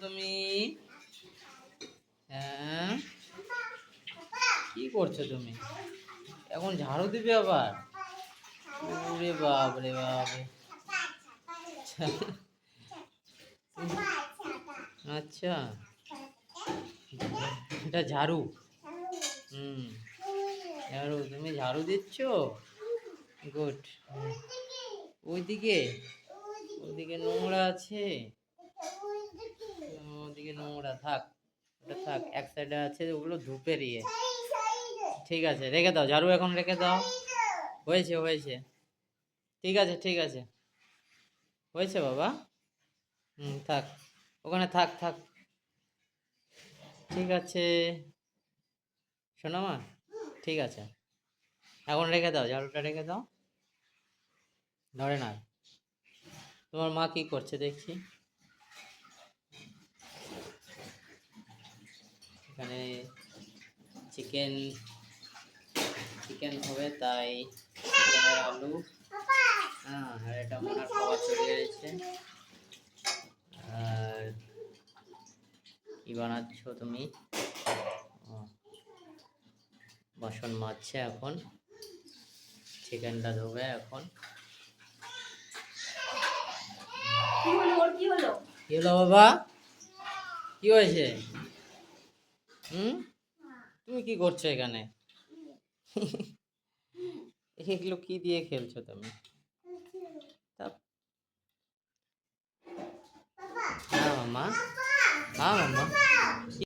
তুমি? হ্যাঁ? কি করছ তুমি? এখন ঝাড়ু দিবে আবার? ওরে বাপ রে বাপ আচ্ছা। এটা ঝাড়ু। হুম। ঝাড়ু। তুমি ঝাড়ু দিচ্ছ? গুড। ওইদিকে? ওইদিকে নোংরা আছে। নোংরা থাক, ওটা থাক, এক সাইডে আছে ওগুলো ধূপের ইয়ে ঠিক আছে, রেখে দাও, ঝাড়ু এখন রেখে দাও। হয়েছে হয়েছে। ঠিক আছে ঠিক আছে। হয়েছে বাবা। হুম, থাক, ওখানে থাক থাক। ঠিক আছে। শোনো মা ঠিক আছে। এখন রেখে দাও, ঝাড়ুটা রেখে দাও। ধরে না তোমার মা কি করছে দেখছি। এখানে চিকেন চিকেন হবে তাই চিকেনের আলু। হ্যাঁ আর এটা মনে হয় খাওয়া চলে গেছে। আর কি বানাচ্ছ তুমি? বাসন মাজছে এখন। চিকেনটা ধোবে এখন। হলো? কি হলো বাবা? কি হয়েছে? হুম? তুমি কি করছ এখানে? এগুলো কি দিয়ে খেলছো তুমি? তা হ্যাঁ মামা। হ্যাঁ মামা।